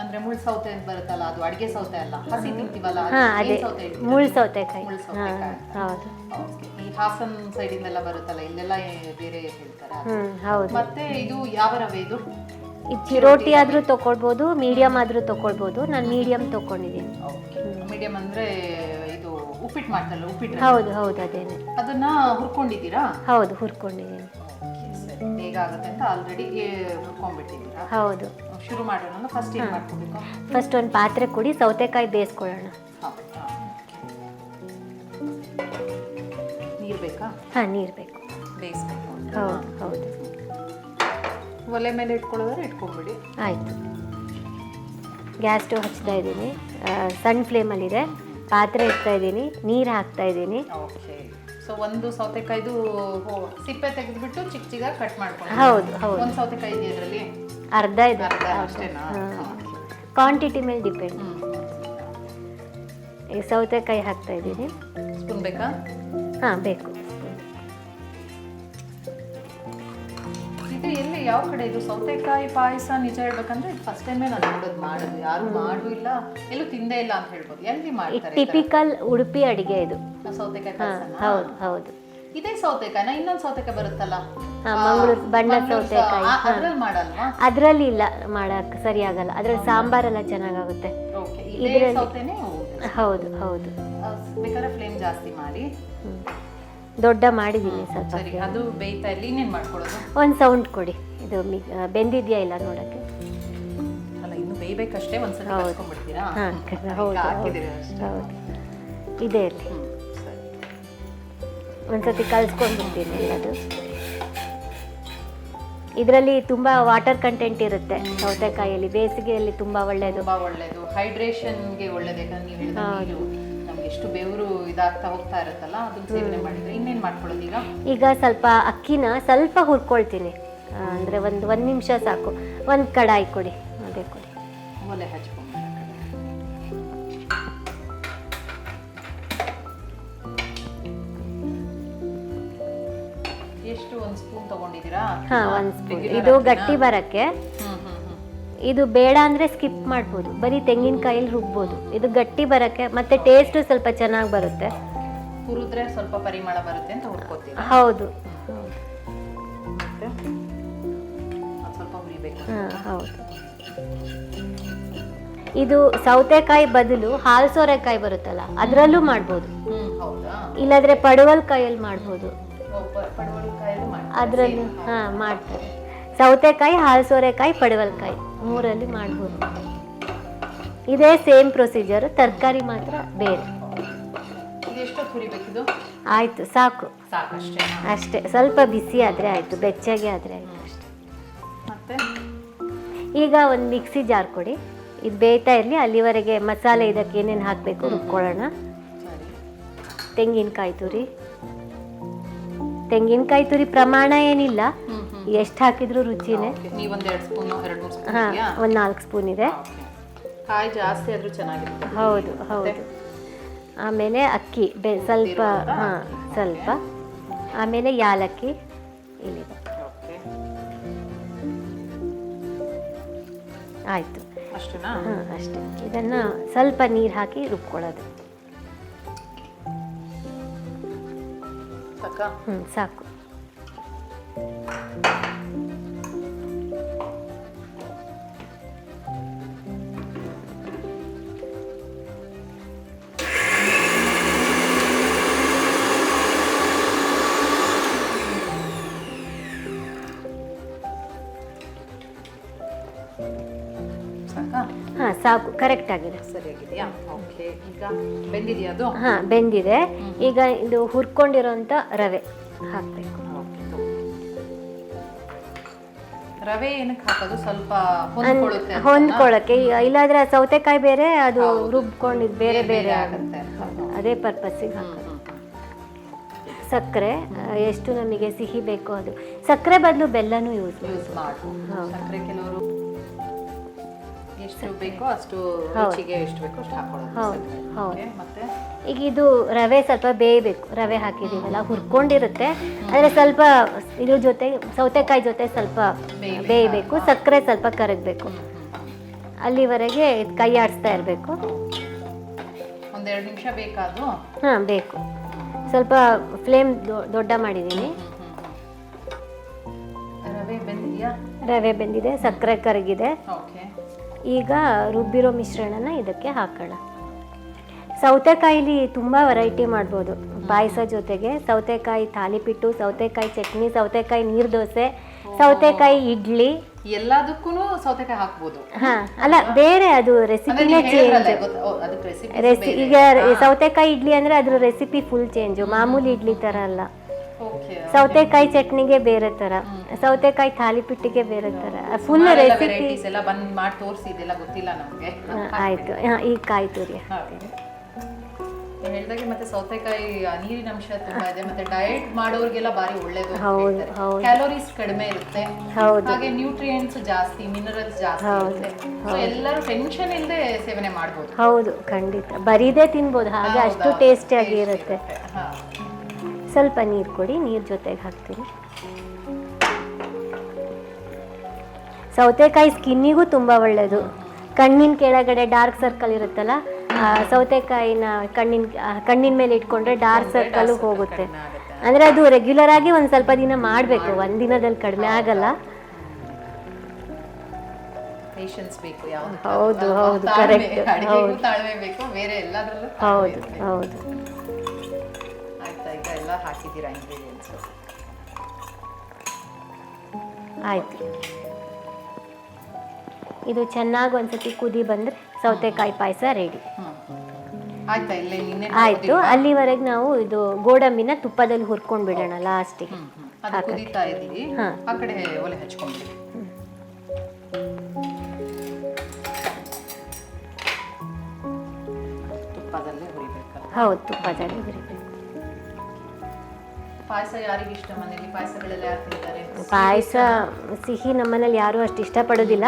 ಅಂದ್ರೆ ಮುಳ್ ಸೌತೆ ಅಂತ ಬರುತ್ತಲ್ಲ ಅದು ಅಡಿಗೆ ಸೌತೆ ಅಲ್ಲ. ಹಸಿ ತಿಂತೀವಲ್ಲ ಅದು ಹಾಂ ಏನ್ ಅದೇ. ಸೌತೆ ಇದು? ಮುಳ್ಳು ಸೌತೆಕಾಯಿ. ಮುಳ್ಳು ಹಾಂ ಸೌತೆಕಾಯಿ ಹೌದು. Okay. ಈ ಹಾಸನ್ ಸೈಡ್ ಇಂದೆಲ್ಲ ಬರುತ್ತಲ್ಲ ಇಲ್ಲೆಲ್ಲ ಏ- ಬೇರೆ ಹೇಳ್ತಾರೆ? ಅದು. ಹ್ಞೂ ಹೌದು. ಮತ್ತೆ ಇದು ಯಾವ ರವೆ ಇದು? ಇದು ಚಿರೋಟಿ ಆದರೂ ತೊಗೊಳ್ಬೋದು ಮೀಡಿಯಮ್ ಆದರೂ ತೊಗೊಳ್ಬೋದು. ನಾನು ಮೀಡಿಯಮ್ ತೊಗೊಂಡಿದ್ದೀನಿ. ಮೀಡಿಯಂ ಅಂದ್ರೆ ಇದು ಉಪ್ಪಿಟ್ಟು ಮಾಡ್ತಾರಲ್ಲ ಉಪ್ಪಿಟ್ಟು ಹೌದು ಹೌದು ಅದೇನೆ. ಅದನ್ನ ಹುರ್ಕೊಂಡಿದ್ದೀರಾ? ಹೌದು ಹುರ್ಕೊಂಡಿದ್ದೀನಿ. ಹೇಗಾಗುತ್ತೆ ಅಂತ ಆಲ್ರೆಡಿ ಹುರ್ಕೊಂಡ್ಬಿಟ್ಟಿದ್ದೀರಾ? ಹೌದು. ಶುರು ಮಾಡೋಣ ಫಸ್ಟ್ ಏನು ಮಾಡ್ಕೋಬೇಕು? ಫಸ್ಟ್ ಒಂದು ಪಾತ್ರೆ ಕೊಡಿ ಸೌತೆಕಾಯಿ ಬೇಯಿಸ್ಕೊಳ್ಳೋಣ. ನೀರು ಬೇಕಾ? ಹಾಂ ನೀರು ಬೇಕು. ಬೇಯಿಸ್ಬೇಕು ಹೌದು ಹೌದು. ಒಲೆ ಮೇಲೆ ಇಟ್ಕೊಳ್ಳೋದ್ರೆ ಇಟ್ಕೊಂಬಿಡಿ. ಆಯಿತು. ಗ್ಯಾಸ್ ಸ್ಟವ್ ಹಚ್ತಾ ಇದ್ದೀನಿ. ಸಣ್ಣ ಫ್ಲೇಮಲ್ಲಿದೆ. ಪಾತ್ರೆ ಇಡ್ತಾ ಇದ್ದೀನಿ. ನೀರು ಹಾಕ್ತಾ ಇದ್ದೀನಿ. ಓಕೆ. ಸೊ ಒಂದು ಸೌತೆಕಾಯ್ದು ಸಿಪ್ಪೆ ತೆಗೆದ್ಬಿಟ್ಟು ಚಿಕ್ಕ ಚಿಕ್ಕ ಕಟ್ ಮಾಡ್ಕೊಂಡು ಹೌದು ಹೌದು. ಒಂದು ಸೌತೆಕಾಯಿ ಇದೆ ಅದರಲ್ಲಿ? ಅರ್ಧ ಇದೆ. ಅರ್ಧ ಅಷ್ಟೇನಾ? ಕ್ವಾಂಟಿಟಿ ಮೇಲೆ ಡಿಪೆಂಡ್ ಈ ಸೌತೆಕಾಯಿ ಹಾಕ್ತಾ ಇದ್ದೀನಿ. ಸ್ಪೂನ್ ಬೇಕಾ? ಹಾಂ ಬೇಕು. ಯಾವ ಕಡೆ ಇದು ಸೌತೆಕಾಯಿ ಪಾಯಸ ನಿಜ ಹೇಳ್ಬೇಕಂದ್ರೆ ಇದು ಫಸ್ಟ್ ಟೈಮೇ ನಾನು ನೋಡೋದು ಮಾಡೋದು. ಯಾರು ಮಾಡು ಇಲ್ಲ. ಎಲ್ಲೂ ತಿಂದೇ ಇಲ್ಲ ಅಂತ ಹೇಳ್ಬೋದು. ಎಲ್ಲಿ ಮಾಡ್ತಾರೆ ಟಿಪಿಕಲ್ ಉಡುಪಿ ಅಡಿಗೆ ಇದು. ಸೌತೆಕಾಯಿ ಹಾಂ ಹೌದು ಹೌದು. ಇದೇ ಸೌತೆಕಾಯಿನ ಇನ್ನೊಂದು ಸೌತೆಕಾಯಿ ಬರುತ್ತಲ್ಲ? ಮಂಗಳೂರು ಬಣ್ಣ ಸೌತೆಕಾಯಿ. ಅದ್ರಲ್ಲಿ ಇಲ್ಲ ಮಾಡಕ್ ಸರಿ ಆಗಲ್ಲ. ಅದ್ರಲ್ಲಿ ಸಾಂಬಾರೆಲ್ಲ ಚೆನ್ನಾಗಾಗುತ್ತೆ. ಹೌದು ಹೌದು. ಬೇಕಾದ್ರೆ ಫ್ಲೇಮ್ ಜಾಸ್ತಿ ಮಾಡಿ. ದೊಡ್ಡ ಮಾಡಿದ್ದೀನಿ ಸ್ವಲ್ಪ ಸರಿ ಅದು ಬೇಯ್ತಾ ಇಲ್ಲಿ ಇನ್ನೇನು ಮಾಡ್ಕೊಳ್ಳೋದು? ಒಂದು ಸೌಂಡ್ ಕೊಡಿ. ಇದು ಬೆಂದಿದೆಯಾ ಇಲ್ಲ ನೋಡೋಕ್ಕೆ? ಬೇಯ್ಬೇಕಷ್ಟೇ ಒಂದ್ಸಲ. ಕಲ್ಸ್ಕೊಂಡ್ಬಿಡ್ತೀರಾ ಹೌದು ಹೌದು ಇದೇ ಇರಲಿ ಒಂದ್ಸತಿ ಕಲ್ಸ್ಕೊಂಡ್ಬಿಡ್ತೀನಿ ಎಲ್ಲದು ಇದರಲ್ಲಿ ತುಂಬ ವಾಟರ್ ಕಂಟೆಂಟ್ ಇರುತ್ತೆ ಸೌತೆಕಾಯಿಯಲ್ಲಿ ಬೇಸಿಗೆಯಲ್ಲಿ ತುಂಬ ಒಳ್ಳೆಯದು ತುಂಬಾ ಒಳ್ಳೇದು. ಹೈಡ್ರೇಷನ್ಗೆ ಒಳ್ಳೆಯದು ಯಾಕಂದ್ರೆ ನೀವು ಹೇಳಿದ ನಮ್ಗೆ ಎಷ್ಟು ಬೆವರು ಇದಾಗ್ತಾ ಹೋಗ್ತಾ ಇರುತ್ತಲ್ಲ ಅದನ್ನ ಸೇವನೆ ಮಾಡಿದ್ರೆ ಇನ್ನೇನ್ ಮಾಡ್ಕೊಳ್ಳೋದು ಈಗ? ಈಗ ಸ್ವಲ್ಪ ಅಕ್ಕಿನ ಸ್ವಲ್ಪ ಹುರ್ಕೊಳ್ತೀನಿ. ಅಂದ್ರೆ ಒಂದು ಒಂದು ನಿಮಿಷ ಸಾಕು. ಒಂದು ಕಡಾಯಿ ಕೊಡಿ. ಅದೇ ಕೊಡಿ. ಒಲೆ ಹಚ್ಕೊಂಡು ಎಷ್ಟು ಒಂದ್ ಸ್ಪೂನ್ ತಗೊಂಡಿದ್ದೀರಾ? ಹಾ ಒಂದು ಸ್ಪೂನ್. ಇದು ಗಟ್ಟಿ ಬರಕ್ಕೆ. ಇದು ಬೇಡ ಅಂದ್ರೆ ಸ್ಕಿಪ್ ಮಾಡ್ಬೋದು. ಬರೀ ತೆಂಗಿನಕಾಯಲ್ಲಿ ರುಬ್ಬೋದು. ಇದು ಗಟ್ಟಿ ಬರಕ್ಕೆ ಮತ್ತೆ ಟೇಸ್ಟ್ ಸ್ವಲ್ಪ ಚೆನ್ನಾಗಿ ಬರುತ್ತೆ. ಹುರಿದ್ರೆ ಸ್ವಲ್ಪ ಪರಿಮಳ ಬರುತ್ತೆ ಅಂತ ಹುರ್ಕೋತೀರಾ ಹೌದು. ಹಾ ಹೌದು. ಇದು ಸೌತೆಕಾಯಿ ಬದಲು ಹಾಲು ಸೋರೆಕಾಯಿ ಬರುತ್ತಲ್ಲ ಅದರಲ್ಲೂ ಮಾಡ್ಬೋದು. ಇಲ್ಲಾದ್ರೆ ಪಡವಲ್ಕಾಯಲ್ಲಿ ಮಾಡ್ಬೋದು. ಅದರಲ್ಲಿ ಹಾ ಮಾಡ್ತಾರೆ. ಸೌತೆಕಾಯಿ ಹಾಲು ಸೋರೆಕಾಯಿ ಪಡವಲ್ಕಾಯಿ ಮೂರಲ್ಲಿ ಮಾಡ್ಬೋದು. ಇದೇ ಸೇಮ್ ಪ್ರೊಸೀಜರ್ ತರಕಾರಿ ಮಾತ್ರ ಬೇರೆ. ಆಯಿತು ಸಾಕು. ಅಷ್ಟೇ ಸ್ವಲ್ಪ ಬಿಸಿ ಆದರೆ ಆಯಿತು ಬೆಚ್ಚಗೆ ಆದರೆ ಆಯಿತು. ಈಗ ಒಂದು ಮಿಕ್ಸಿ ಜಾರ್ ಕೊಡಿ. ಇದು ಬೇಯ್ತಾ ಇರಲಿ ಅಲ್ಲಿವರೆಗೆ ಮಸಾಲೆ ಇದಕ್ಕೆ ಏನೇನು ಹಾಕಬೇಕು ರುಬ್ಕೊಳ್ಳೋಣ. ತೆಂಗಿನಕಾಯಿ ತುರಿ. ತೆಂಗಿನಕಾಯಿ ತುರಿ ಪ್ರಮಾಣ ಏನಿಲ್ಲ. ಎಷ್ಟು ಹಾಕಿದ್ರು ರುಚಿನೇ. ಹಾಂ ಒಂದು ನಾಲ್ಕು ಸ್ಪೂನ್ ಇದೆ. ಕಾಯಿ ಜಾಸ್ತಿ ಆದ್ರೂ ಚೆನ್ನಾಗಿರುತ್ತೆ. ಹೌದು ಹೌದು. ಆಮೇಲೆ ಅಕ್ಕಿ ಬೆ ಸ್ವಲ್ಪ ಹಾಂ ಸ್ವಲ್ಪ. ಆಮೇಲೆ ಯಾಲಕ್ಕಿ. ಇಲ್ಲಿದೆ ಆಯಿತು. ಅಷ್ಟೇನಾ? ಹಾಂ ಅಷ್ಟೇ. ಇದನ್ನು ಸ್ವಲ್ಪ ನೀರು ಹಾಕಿ ರುಬ್ಕೊಳ್ಳೋದು. ಹ್ಞೂ ಸಾಕಾ. ಕರೆಕ್ಟ್ ಆಗಿದೆ. ಸರಿಯಾಗಿದೆಯಾ ಓಕೆ. ಈಗ ಬೆಂದಿದೆಯಾ ಅದು? ಹಾಂ ಬೆಂದಿದೆ. ಈಗ ಇದು ಹುರ್ಕೊಂಡಿರೋಂಥ ರವೆ ಹಾಕಬೇಕು. ರವೆ ಏನಕ್ಕೆ ಹಾಕೋದು? ಸ್ವಲ್ಪ ಹೊಂದ್ಕೊಳ್ಳುತ್ತೆ? ಹೊಂದ್ಕೊಳ್ಳೋಕ್ಕೆ ಇಲ್ಲಾಂದ್ರೆ ಸೌತೆಕಾಯಿ ಬೇರೆ ಅದು ರುಬ್ಕೊಂಡಿದ್ದು ಬೇರೆ ಬೇರೆ ಆಗುತ್ತೆ. ಅದೇ ಪರ್ಪಸ್ಸಿಗೆ ಹಾಕೋದು. ಸಕ್ಕರೆ ಎಷ್ಟು ನಮಗೆ ಸಿಹಿ ಬೇಕು ಅದು. ಸಕ್ಕರೆ ಬದಲು ಬೆಲ್ಲನೂ ಯೂಸ್ ಯೂಸ್ ಮಾಡು ಸಕ್ಕರೆ ಕೆಲವರು ಎಷ್ಟು ಬೇಕೋ ಅಷ್ಟು. ರುಚಿಗೆ ಎಷ್ಟು ಬೇಕೋ ಅಷ್ಟು ಹಾಕೊಳ್ಳೋದು ಹೌದು, ಮತ್ತೆ? ಈಗ ಇದು ರವೆ ಸ್ವಲ್ಪ ಬೇಯಬೇಕು. ರವೆ ಹಾಕಿದ್ದೀವಲ್ಲ ಹುರ್ಕೊಂಡಿರುತ್ತೆ. ಆದರೆ ಸ್ವಲ್ಪ ಇದ್ರ ಜೊತೆ ಸೌತೆಕಾಯಿ ಜೊತೆ ಸ್ವಲ್ಪ ಬೇಯಬೇಕು. ಸಕ್ಕರೆ ಸ್ವಲ್ಪ ಕರಗಬೇಕು. ಅಲ್ಲಿವರೆಗೆ ಇದ್ ಕೈ ಆಡಿಸ್ತಾ ಇರಬೇಕು. ಒಂದೆರಡು ನಿಮಿಷ ಬೇಕಾದು ಹಾಂ ಬೇಕು. ಸ್ವಲ್ಪ ಫ್ಲೇಮ್ ದೊಡ್ಡ ಮಾಡಿದ್ದೀನಿ. ರವೆ ಬೆಂದಿದೆ ಸಕ್ಕರೆ ಕರಗಿದೆ. ಈಗ ರುಬ್ಬಿರೋ ಮಿಶ್ರಣನ ಇದಕ್ಕೆ ಹಾಕೋಣ. ಸೌತೆಕಾಯಿಲಿ ತುಂಬ ವೆರೈಟಿ ಮಾಡ್ಬೋದು. ಪಾಯಸ ಜೊತೆಗೆ ಸೌತೆಕಾಯಿ ತಾಲಿಪಿಟ್ಟು ಸೌತೆಕಾಯಿ ಚಟ್ನಿ ಸೌತೆಕಾಯಿ ನೀರು ದೋಸೆ ಸೌತೆಕಾಯಿ ಇಡ್ಲಿ. ಎಲ್ಲದಕ್ಕೂ ಸೌತೆಕಾಯಿ ಹಾಕ್ಬೋದು. ಹಾ ಅಲ್ಲ ಬೇರೆ ಅದು ರೆಸಿಪಿನೇ ಚೇಂಜ್ ರೆಸಿ ಈಗ ಸೌತೆಕಾಯಿ ಇಡ್ಲಿ ಅಂದರೆ ಅದ್ರ ರೆಸಿಪಿ ಫುಲ್ ಚೇಂಜು ಮಾಮೂಲಿ ಇಡ್ಲಿ ಥರ ಅಲ್ಲ. ಸೌತೆಕಾಯಿ ಚಟ್ನಿಗೆ ಬೇರೆ ತರ. ಸೌತೆಕಾಯಿ ಥಾಲಿಪಿಟ್ಟಿಗೆ ಬೇರೆ ತರ. ಫುಲ್ ರೆಸಿಪಿ ಆಯ್ತು ಎಲ್ಲ ಬಂದ್ ಮಾಡಿ ತೋರಿಸಿ ಇದೆಲ್ಲ ಗೊತ್ತಿಲ್ಲ ನಮಗೆ. ಆಯ್ತು. ಈ ಕಾಯಿ ತುರಿ ಹೇಳ್ದಾಗೆ ಮತ್ತೆ ಸೌತೆಕಾಯಿ ನೀರಿನಂಶ ನೀರಿನ ಅಂಶ ತುಂಬಾ ಇದೆ ಮತ್ತೆ ಡಯಟ್ ಮಾಡೋರಿಗೆಲ್ಲ ಬಾರಿ ಒಳ್ಳೇದು. ಕ್ಯಾಲೋರೀಸ್ ಕಡಿಮೆ ಇರುತ್ತೆ. ಹಾಗೆ ನ್ಯೂಟ್ರಿಯೆಂಟ್ಸ್ ಜಾಸ್ತಿ ಮಿನರಲ್ಸ್ ಜಾಸ್ತಿ ಇರುತ್ತೆ. ಸೊ ಎಲ್ಲರೂ ಟೆನ್ಷನ್ ಇಲ್ಲದೆ ಸೇವನೆ ಮಾಡ್ಬೋದು. ಹೌದು ಖಂಡಿತ. ಬರೀದೇ ತಿನ್ಬೋದು ಹಾಗೆ ಅಷ್ಟು? ಟೇಸ್ಟಿಯಾಗಿ ಇರುತ್ತೆ. ಸ್ವಲ್ಪ ನೀರು ಕೊಡಿ ನೀರು ಜೊತೆಗೆ ಹಾಕ್ತೀನಿ. ಸೌತೆಕಾಯಿ ಸ್ಕಿನ್ನಿಗೂ ತುಂಬ ಒಳ್ಳೆಯದು ಕಣ್ಣಿನ ಕೆಳಗಡೆ ಡಾರ್ಕ್ ಸರ್ಕಲ್ ಇರುತ್ತಲ್ಲ ಸೌತೆಕಾಯಿನ ಕಣ್ಣಿನ ಕಣ್ಣಿನ ಮೇಲೆ ಇಟ್ಕೊಂಡ್ರೆ ಡಾರ್ಕ್ ಸರ್ಕಲ್ ಹೋಗುತ್ತೆ. ಅಂದರೆ ಅದು ರೆಗ್ಯುಲರ್ ಆಗಿ ಒಂದು ಸ್ವಲ್ಪ ದಿನ ಮಾಡಬೇಕು ಒಂದು ದಿನದಲ್ಲಿ ಕಡಿಮೆ ಆಗಲ್ಲ. ಬೇಕು ಹೌದು, ಹೌದು, ಕರೆಕ್ಟ್ ಹೌದು. ಹೌದು ಹೌದು. ಎಲ್ಲ ಹಾಕಿದ್ದೀರಾ ಇಂಗ್ರೀಡಿಯೆಂಟ್ಸು ಆಯ್ತು. ಇದು ಚೆನ್ನಾಗಿ ಒಂದ್ಸತಿ ಕುದಿ ಬಂದರೆ ಸೌತೆಕಾಯಿ ಪಾಯಸ ರೆಡಿ ಆಯ್ತಾ ಇಲ್ಲೇ ನಿನ್ನೆ ಆಯಿತು. ಅಲ್ಲಿವರೆಗೆ ನಾವು ಇದು ಗೋಡಂಬಿನ ತುಪ್ಪದಲ್ಲಿ ಹುರ್ಕೊಂಡು ಬಿಡೋಣ ಲಾಸ್ಟಿಗೆ ಹ್ಮ್ ಹ್ಮ್. ಅದು ಕುದೀತಾ ಇದೀವಿ ಹಾ. ಆ ಕಡೆ ಒಲೆ ಹಚ್ಕೊಂಡ್ಬಿಡಿ. ತುಪ್ಪದಲ್ಲೇ ಹುರಿಬೇಕಲ್ಲ. ಹೌದು ತುಪ್ಪದಲ್ಲಿ ಹುರಿಬೇಕು. ಪಾಯಸ ಯಾರಿಗೆ ಇಷ್ಟ? ಮನೇಲಿ ಪಾಯಸಗಳೆಲ್ಲ ಯಾರು ತಿಂತಾರೆ? ಪಾಯಸ ಸಿಹಿ ನಮ್ಮನೇಲಿ ಯಾರೂ ಅಷ್ಟು ಇಷ್ಟಪಡೋದಿಲ್ಲ.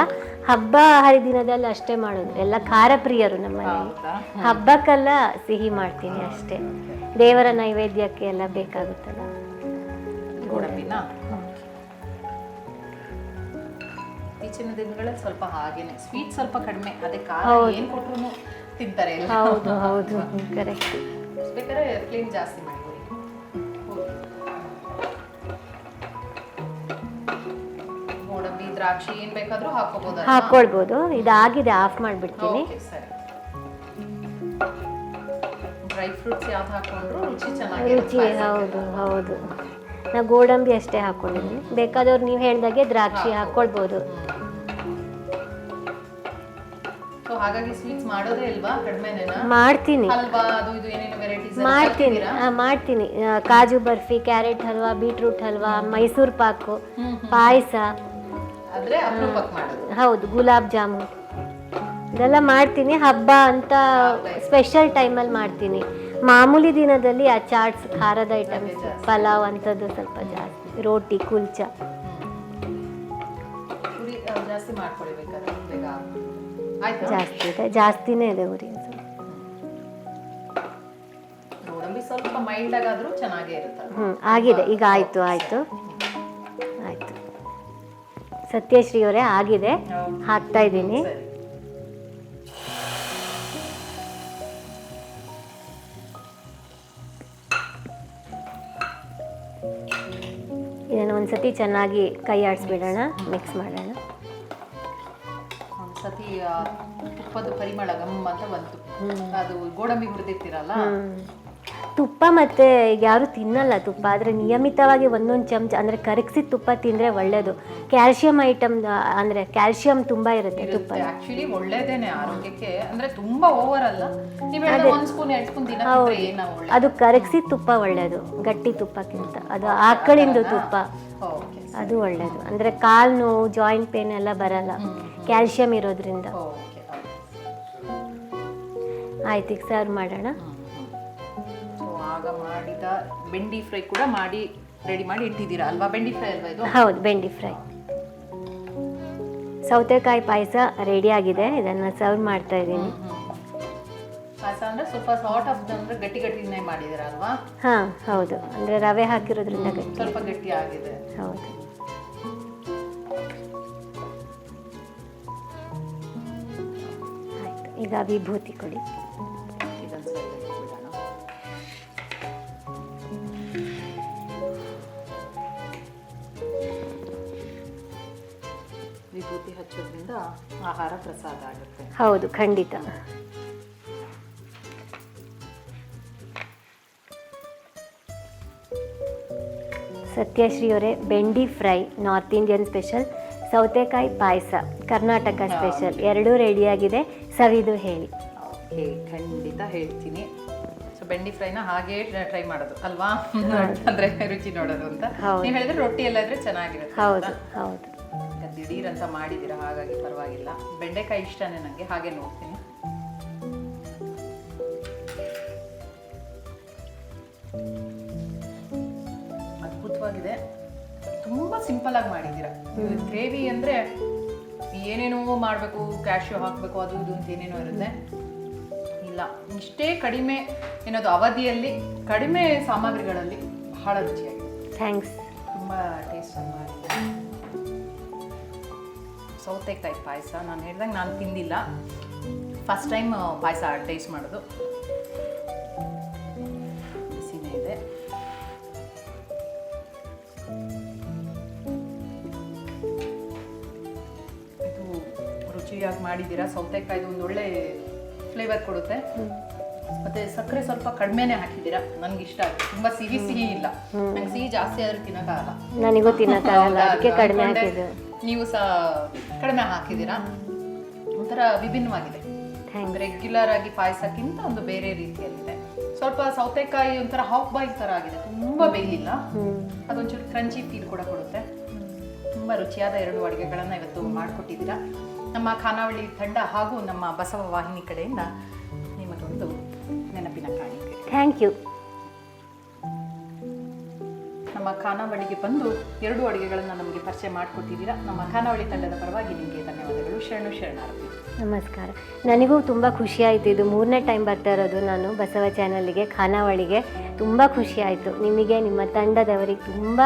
ಹಬ್ಬ ಹರಿದಿನದಲ್ಲಿ ಅಷ್ಟೇ ಮಾಡೋದು. ಎಲ್ಲ ಖಾರ ಪ್ರಿಯರು ನಮ್ಮನೇಲಿ ಹಬ್ಬಕ್ಕೆಲ್ಲ ಸಿಹಿ ಮಾಡ್ತೀನಿ ಅಷ್ಟೇ. ದೇವರ ನೈವೇದ್ಯಕ್ಕೆ ಎಲ್ಲ ಬೇಕಾಗುತ್ತಲ್ಲ. ಗೋಡಂಬಿನ? ಇತ್ತೀಚಿನ ದಿನಗಳಲ್ಲಿ ಸ್ವಲ್ಪ ಹಾಗೇನೆ. ಸ್ವೀಟ್ ಸ್ವಲ್ಪ ಕಡಿಮೆ. ಅದೇ ಖಾರ ಏನು ಕೊಟ್ಟರು ತಿಂತಾರೆ ಹೌದು ಹೌದು. ಕರೆಕ್ಟ್ ಬೇಕಾದ್ರೆ ಫ್ಲೇಮ್ ಜಾಸ್ತಿ ಮಾಡಿ. ದ್ರಾಕ್ಷಿ ಏನ್ ಬೇಕಾದ್ರೂ ಹಾಕೋಬಹುದು ಹಾಕೊಳ್ಬೋದು. ಇದಾಗಿದೆ ಆಫ್ ಮಾಡಿಬಿಡ್ತೀನಿ. ಡ್ರೈ ಫ್ರೂಟ್ಸ್ ಯಾವ್ದು ಹಾಕೊಂಡ್ರು ರುಚಿ ಚೆನ್ನಾಗಿ ರುಚಿ ಹೌದು ಹೌದು. ನಾ ಗೋಡಂಬಿ ಅಷ್ಟೇ ಹಾಕೊಂಡಿದ್ದೀನಿ. ಬೇಕಾದವ್ರು ನೀವು ಹೇಳ್ದಾಗೆ ದ್ರಾಕ್ಷಿ ಹಾಕ್ಕೊಳ್ಬೋದು ಸೊ ಹಾಗಾಗಿ ಸ್ವೀಟ್ಸ್ ಮಾಡೋದೇ ಇಲ್ವಾ ಮಾಡ್ತೀನಿ. ಹಲ್ವಾ ಅದು ಇದು ಏನೇನು ವೆರೈಟೀಸ್ ಮಾಡ್ತೀನಿ. ಮಾಡ್ತೀನಿ. ಕಾಜು ಬರ್ಫಿ ಕ್ಯಾರೆಟ್ ಹಲ್ವಾ ಬೀಟ್ರೂಟ್ ಹಲ್ವಾ ಮೈಸೂರು ಪಾಕು ಪಾಯಸ. ಆದ್ರೆ ಅಪರೂಪಕ್ಕೆ ಮಾಡೋದು. ಹೌದು ಗುಲಾಬ್ ಜಾಮೂನ್. ಇದೆಲ್ಲ ಮಾಡ್ತೀನಿ ಹಬ್ಬ ಅಂತ ಸ್ಪೆಷಲ್ ಟೈಮಲ್ಲಿ ಮಾಡ್ತೀನಿ. ಮಾಮೂಲಿ ದಿನದಲ್ಲಿ ಆ ಚಾಟ್ಸ್ ಖಾರದ ಐಟಮ್ಸ್ ಪಲಾವ್ ಅಂಥದ್ದು ಸ್ವಲ್ಪ ಜಾಸ್ತಿ. ರೋಟಿ ಕುಲ್ಚ. ಜಾಸ್ತಿ ಇದೆ ಜಾಸ್ತಿನೇ ಇದೆ ಉರಿ ಗೋಡಂಬಿ ಸ್ವಲ್ಪ ಮೈಲ್ಡ್ ಆಗಾದ್ರೂ ಚೆನ್ನಾಗೇ ಇರುತ್ತೆ ಹ್ಞೂ ಆಗಿದೆ ಈಗ ಆಯಿತು ಆಯಿತು. ಆಯಿತು. ಸತ್ಯಶ್ರೀ ಅವರೇ ಆಗಿದೆ. ಹಾಕ್ತಾ ಇದ್ದೀನಿ. ಇದನ್ನು ಒಂದ್ಸತಿ ಚೆನ್ನಾಗಿ ಕೈ ಆಡಿಸ್ಬಿಡೋಣ ಮಿಕ್ಸ್ ಮಾಡೋಣ. ಒಂದ್ಸತಿ ತುಪ್ಪದ ಪರಿಮಳ ಗಮ್ ಅಂತ ಬಂತು. ಅದು ಗೋಡಂಬಿ ಹುರಿದಿರ್ತೀರಲ್ಲ? ತುಪ್ಪ ಮತ್ತೆ ಯಾರು ತಿನ್ನಲ್ಲ ತುಪ್ಪ ಆದರೆ ನಿಯಮಿತವಾಗಿ ಒಂದೊಂದು ಚಮಚ ಅಂದರೆ ಕರಗಿಸಿದ ತುಪ್ಪ ತಿಂದರೆ ಒಳ್ಳೆಯದು ಕ್ಯಾಲ್ಶಿಯಂ ಐಟಮ್ ಅಂದರೆ ಕ್ಯಾಲ್ಶಿಯಂ ತುಂಬ ಇರುತ್ತೆ ತುಪ್ಪ ಆ್ಯಕ್ಚುಲಿ ಆರೋಗ್ಯಕ್ಕೆ ಅಂದ್ರೆ ತುಂಬಾ ಓವರ್ ಅಲ್ಲ. ಒಳ್ಳೆ ಅದು. ಕರಗಿಸಿದ ತುಪ್ಪ ಒಳ್ಳೆಯದು ಗಟ್ಟಿ ತುಪ್ಪಕ್ಕಿಂತ. ಅದು ಆಕಳಿಂದು ತುಪ್ಪ. ಅದು ಒಳ್ಳೆಯದು ಅಂದರೆ ಕಾಲು ನೋವು ಜಾಯಿಂಟ್ ಪೇನ್ ಎಲ್ಲ ಬರಲ್ಲ. ಕ್ಯಾಲ್ಶಿಯಂ ಇರೋದ್ರಿಂದ. ಆಯ್ತು ಈಗ ಸರ್ವ್ ಮಾಡೋಣ. ಆಗ ಮಾಡಿದ ಬೆಂಡಿ ಫ್ರೈ ಕೂಡ ಮಾಡಿ ರೆಡಿ ಮಾಡಿ ಇಟ್ಟಿದ್ದೀರಾ ಅಲ್ವಾ? ಬೆಂಡಿ ಫ್ರೈ ಅಲ್ವಾ ಇದು? ಹೌದು ಬೆಂಡಿ ಫ್ರೈ. ಸೌತೆಕಾಯಿ ಪಾಯಸ ರೆಡಿ ಆಗಿದೆ. ಇದನ್ನು ಸರ್ವ್ ಮಾಡ್ತಾ ಇದ್ದೀನಿ. ಪಾಯಸ ಅಂದ್ರೆ ಸ್ವಲ್ಪ ಸಾರ್ಟ್ ಆಫ್ ಅಂದ್ರೆ ಗಟ್ಟಿ ಗಟ್ಟಿನೇ ಮಾಡಿದ್ದೀರಾ ಅಲ್ವಾ? ಹಾ ಹೌದು. ಅಂದ್ರೆ ರವೆ ಹಾಕಿರೋದ್ರಿಂದ ಗಟ್ಟಿ. ಸ್ವಲ್ಪ ಗಟ್ಟಿ ಆಗಿದೆ. ಹೌದು. ಆಯ್ತು ಈಗ ವಿಭೂತಿ ಕೊಡಿ. ವಿಭೂತಿ ಹಚ್ಚೋದ್ರಿಂದ ಆಹಾರ ಪ್ರಸಾದ ಆಗುತ್ತೆ. ಹೌದು ಖಂಡಿತ. ಸತ್ಯಶ್ರೀ ಅವರೇ ಬೆಂಡಿ ಫ್ರೈ ನಾರ್ತ್ ಇಂಡಿಯನ್ ಸ್ಪೆಷಲ್ ಸೌತೆಕಾಯಿ ಪಾಯಸ ಕರ್ನಾಟಕ ಸ್ಪೆಷಲ್ ಎರಡೂ ರೆಡಿಯಾಗಿದೆ ಸವಿದು ಹೇಳಿ. ಖಂಡಿತ ಹೇಳ್ತೀನಿ. ಸೊ ಬೆಂಡಿ ಫ್ರೈನ ಹಾಗೇ ಟ್ರೈ ಮಾಡೋದು ಅಲ್ವಾ? ಅಂದ್ರೆ ರುಚಿ ನೋಡೋದು ಅಂತ. ನೀವು ಹೇಳಿದ್ರೆ ರೊಟ್ಟಿ ಎಲ್ಲ ಇದ್ರೆ ಚೆನ್ನಾಗಿರುತ್ತೆ ಹೌದು ಹೌದು. ಈಗ ದಿಢೀರ್ ಅಂತ ಮಾಡಿದ್ದೀರಾ ಹಾಗಾಗಿ ಪರವಾಗಿಲ್ಲ. ಬೆಂಡೆಕಾಯಿ ಇಷ್ಟನೇ ನನಗೆ ಹಾಗೆ ನೋಡ್ತೀನಿ. ಅದ್ಭುತವಾಗಿದೆ. ತುಂಬ ಸಿಂಪಲ್ ಆಗಿ ಮಾಡಿದ್ದೀರಾ. ಗ್ರೇವಿ ಅಂದ್ರೆ ಏನೇನೋ ಮಾಡಬೇಕು ಕ್ಯಾಶ್ಯೂ ಹಾಕಬೇಕು ಅದು ಇದು ಅಂತ ಏನೇನೋ ಇರುತ್ತೆ. ಇಲ್ಲ ಇಷ್ಟೇ ಕಡಿಮೆ ಏನದು ಅವಧಿಯಲ್ಲಿ ಕಡಿಮೆ ಸಾಮಗ್ರಿಗಳಲ್ಲಿ ಬಹಳ ರುಚಿಯಾಗಿದೆ. ಥ್ಯಾಂಕ್ಸ್ ತುಂಬ ಟೇಸ್ಟ್ ಮಾಡಿದೆ ಸೌತೆಕಾಯಿ ಪಾಯಸ. ನಾನು ಹೇಳ್ದಂಗೆ ನಾನು ತಿಂದಿಲ್ಲ. ಫಸ್ಟ್ ಟೈಮ್ ಪಾಯಸ ಟೇಸ್ಟ್ ಮಾಡೋದು. ಬಿಸಿನೇ ಇದೆ. ಇದು ರುಚಿಯಾಗಿ ಮಾಡಿದ್ದೀರಾ ಸೌತೆಕಾಯಿದು ಒಂದು ಒಳ್ಳೆ ಫ್ಲೇವರ್ ಕೊಡುತ್ತೆ. ಮತ್ತೆ ಸಕ್ಕರೆ ಸ್ವಲ್ಪ ಕಡಿಮೆನೆ ಹಾಕಿದ್ದೀರಾ ನನ್ಗೆ ಇಷ್ಟ ಆಯ್ತು. ತುಂಬಾ ಸಿಹಿ ಸಿಹಿ ಇಲ್ಲ. ನಂಗೆ ಸಿಹಿ ಜಾಸ್ತಿ ಆದ್ರೂ ತಿನ್ನಕ್ಕಾಗಲ್ಲ. ನನಗೂ ತಿನ್ನಕ್ಕಾಗಲ್ಲ? ಅದಕ್ಕೆ ಕಡಿಮೆ ಹಾಕಿದ್ದು. ನೀವು ಸಹ ಕಡಿಮೆ ಹಾಕಿದ್ದೀರಾ ಒಂಥರ ವಿಭಿನ್ನವಾಗಿದೆ. ರೆಗ್ಯುಲರ್ ಆಗಿ ಪಾಯಸಕ್ಕಿಂತ ಒಂದು ಬೇರೆ ರೀತಿಯಲ್ಲಿದೆ. ಸ್ವಲ್ಪ ಸೌತೆಕಾಯಿ ಒಂಥರ ಹಾಫ್ ಬಾಯ್ಲ್ ತರ ಆಗಿದೆ. ತುಂಬಾ ಬೇಯಿಲ್ಲ. ಅದೊಂಚೂರು ಕ್ರಂಚಿ ಫೀಲ್ ಕೂಡ ಕೊಡುತ್ತೆ. ತುಂಬ ರುಚಿಯಾದ ಎರಡು ಅಡುಗೆಗಳನ್ನು ಇವತ್ತು ಮಾಡಿಕೊಟ್ಟಿದ್ದೀರಾ. ನಮ್ಮ ಖಾನಾವಳಿ ತಂಡ ಹಾಗೂ ನಮ್ಮ ಬಸವ ವಾಹಿನಿ ಕಡೆಯಿಂದ ನಿಮಗೊಂದು ನೆನಪಿನ ಕಾಣಿಕೆ. ಥ್ಯಾಂಕ್ ಯು ನಮ್ಮ ಖಾನಾವಳಿಗೆ ಬಂದು ಎರಡು ಅಡುಗೆಗಳನ್ನು ನಮಗೆ ಪರಿಚಯ ಮಾಡಿಕೊಟ್ಟಿದ್ದೀರಾ. ನಮ್ಮ ಖಾನಾವಳಿ ತಂಡದ ಪರವಾಗಿ ನಿಮಗೆ ಧನ್ಯವಾದಗಳು. ಶರಣು ಶರಣಾರ್ಥಿ. ನಮಸ್ಕಾರ. ನನಗೂ ತುಂಬ ಖುಷಿಯಾಯಿತು ಇದು ಮೂರನೇ ಟೈಮ್ ಬರ್ತಾ ಇರೋದು ನಾನು ಬಸವ ಚಾನಲ್ಗೆ ಖಾನಾವಳಿಗೆ. ತುಂಬ ಖುಷಿಯಾಯಿತು ಆಯಿತು. ನಿಮಗೆ ನಿಮ್ಮ ತಂಡದವರಿಗೆ ತುಂಬ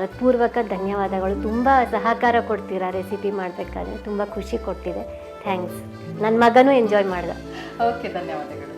ಹೃತ್ಪೂರ್ವಕ ಪೂರ್ವಕ ಧನ್ಯವಾದಗಳು. ತುಂಬ ಸಹಕಾರ ಕೊಡ್ತೀರಾ ರೆಸಿಪಿ ಮಾಡಬೇಕಾದ್ರೆ. ತುಂಬ ಖುಷಿ ಕೊಟ್ಟಿದೆ. ಥ್ಯಾಂಕ್ಸ್ ನನ್ನ ಮಗನೂ ಎಂಜಾಯ್ ಮಾಡಿದೆ. ಓಕೆ ಧನ್ಯವಾದಗಳು.